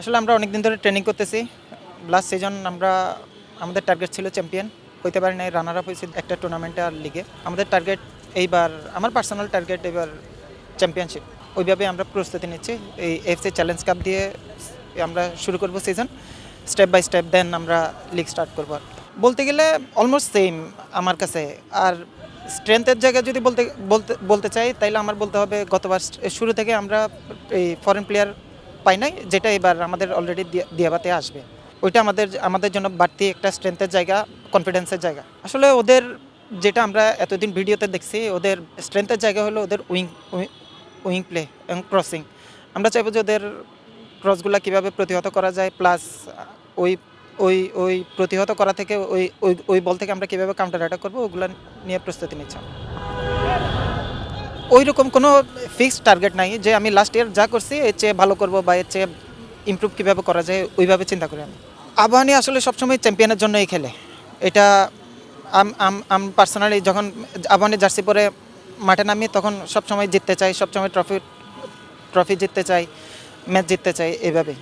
আসলে আমরা অনেক দিন ধরে ট্রেনিং করতেছি। লাস্ট সিজন আমরা, আমাদের টার্গেট ছিল চ্যাম্পিয়ন হইতে পারি নাই রানার আপ হয়েছে একটা টুর্নামেন্টে আর লিগে আমাদের টার্গেট এইবার, আমার পার্সোনাল টার্গেট এবার চ্যাম্পিয়নশিপ ওইভাবে আমরা প্রস্তুতি নিচ্ছি। এই এফসি চ্যালেঞ্জ কাপ দিয়ে আমরা শুরু করব season step by step then আমরা লিগ স্টার্ট করব বলতে গেলে অলমোস্ট সেম আমার কাছে। আর স্ট্রেংথের জায়গায় যদি বলতে বলতে বলতে চাই, তাইলে আমার বলতে হবে গতবার, শুরু থেকে আমরা এই ফরেন প্লেয়ার পাই নাই, যেটা এবার আমাদের অলরেডি দিয়াবাতে আসবে। ওইটা আমাদের আমাদের জন্য বাড়তি একটা স্ট্রেংথের জায়গা কনফিডেন্সের জায়গা। আসলে ওদের যেটা আমরা এতদিন ভিডিওতে দেখছি, ওদের স্ট্রেংথের জায়গা হলো ওদের উইং উইং প্লে এবং ক্রসিং আমরা চাইব যে ওদের ক্রসগুলো কীভাবে প্রতিহত করা যায় প্লাস ওই ওই ওই প্রতিহত করা থেকে, ওই ওই ওই বল থেকে আমরা কীভাবে কাউন্টার অ্যাটাক করব, ওগুলো নিয়ে প্রস্তুতি নিচ্ছি ওই রকম কোনো ফিক্সড টার্গেট নাই যে আমি লাস্ট ইয়ার যা করছি, এর চেয়ে ভালো করব বা এর চেয়ে ইমপ্রুভ কীভাবে করা যায়, ওইভাবে চিন্তা করি আমি। আবাহনী আসলে সবসময় চ্যাম্পিয়নের জন্যই খেলে। এটা আম আম পার্সোনালি যখন আবাহনী জার্সি পরে মাঠে নামি, তখন সবসময় জিততে চাই, সবসময় ট্রফি ট্রফি জিততে চাই ম্যাচ জিততে চাই, এইভাবেই।